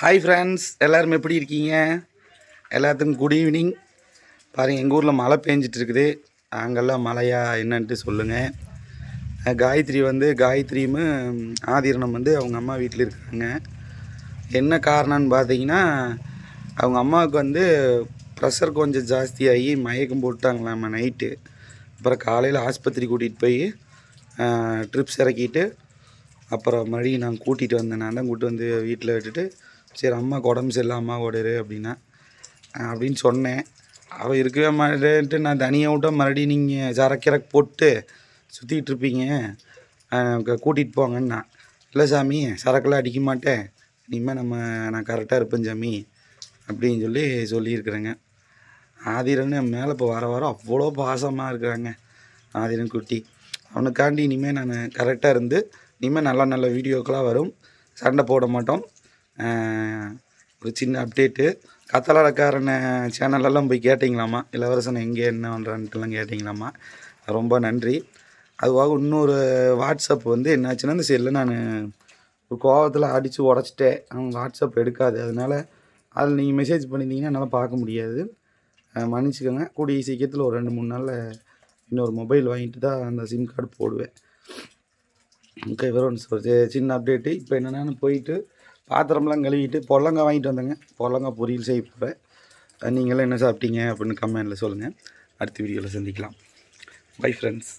Hi friends எல்லாரும் எப்படி இருக்கீங்க? எல்லாத்துக்கும் குட் ஈவினிங் பாருங்கள் எங்கள் ஊரில் மழை பெஞ்சிட்டு இருக்குது அங்கெல்லாம் மழையா என்னன்ட்டு சொல்லுங்கள் காயத்ரி வந்து காயத்ரியும் ஆதிரணம் வந்து அவங்க அம்மா வீட்டில் இருக்காங்க. என்ன காரணம்னு பார்த்தீங்கன்னா அவங்க அம்மாவுக்கு வந்து ப்ரெஷர் கொஞ்சம் ஜாஸ்தியாகி மயக்கம் போட்டாங்களாம் நைட்டு அப்புறம் காலையில் ஆஸ்பத்திரி கூட்டிகிட்டு போய் ட்ரிப்ஸ் இறக்கிட்டு அப்புறம் மறுபடியும் நான் கூட்டிகிட்டு வந்தேன். நான் தான் கூட்டிட்டு வந்து வீட்டில் விட்டுட்டு சரி அம்மாவுக்கு உடம்பு சரியில்லை அம்மா ஓடிரு அப்படின்னா அப்படின்னு சொன்னேன். அவள் இருக்கவே மாட்டேன்ட்டு நான் தனியாக விட்டா மறுபடியும் நீங்கள் சரக்கிறக்கு போட்டு சுற்றிக்கிட்டு இருப்பீங்க. கூட்டிகிட்டு போங்கன்னா இல்லை சாமி சரக்கெல்லாம் அடிக்க மாட்டேன். இனிமேல் நம்ம நான் கரெக்டாக இருப்பேன் சாமி அப்படின்னு சொல்லி சொல்லியிருக்கிறேங்க. ஆதிரன் என் மேலே இப்போ வர வர அவ்வளோ பாசமாக இருக்கிறாங்க ஆதிரன் குட்டி. அவனுக்காண்டி இனிமேல் நான் கரெக்டாக இருந்து இனிமேல் நல்ல நல்ல வீடியோக்கெலாம் வரும். சண்டை போட மாட்டோம். ஒரு சின்ன அப்டேட்டு கத்தலாடக்காரன சேனலெல்லாம் போய் கேட்டிங்களாமா இளவரசன் எங்கே என்ன பண்ணுறான்ட்டுலாம் கேட்டிங்களாமா ரொம்ப நன்றி. அதுவாக இன்னொரு வாட்ஸ்அப் வந்து என்னாச்சுன்னா இந்த செல்லை நான் ஒரு கோவத்தில் அடித்து உடச்சிட்டேன். வாட்ஸ்அப் எடுக்காது. அதனால் அதில் நீங்கள் மெசேஜ் பண்ணியிருந்தீங்கன்னா என்னால் பார்க்க முடியாது. மன்னிச்சுக்கோங்க. கூடிய சீக்கிரத்தில் ஒரு ரெண்டு மூணு நாளில் இன்னொரு மொபைல் வாங்கிட்டு தான் அந்த சிம் கார்டு போடுவேன். ஓகே வெறும் ஒரு சின்ன அப்டேட்டு இப்போ என்னென்னு போயிட்டு பாத்திரம்லாம் கழுவிட்டு புடலங்காய் வாங்கிட்டு வந்தேங்க. புடலங்காய் பொரியல் செய்ய போகிறேன் நீங்களாம் என்ன சாப்பிட்டீங்க அப்படின்னு கமெண்டில் சொல்லுங்கள் அடுத்த வீடியோவில் சந்திக்கலாம். Bye friends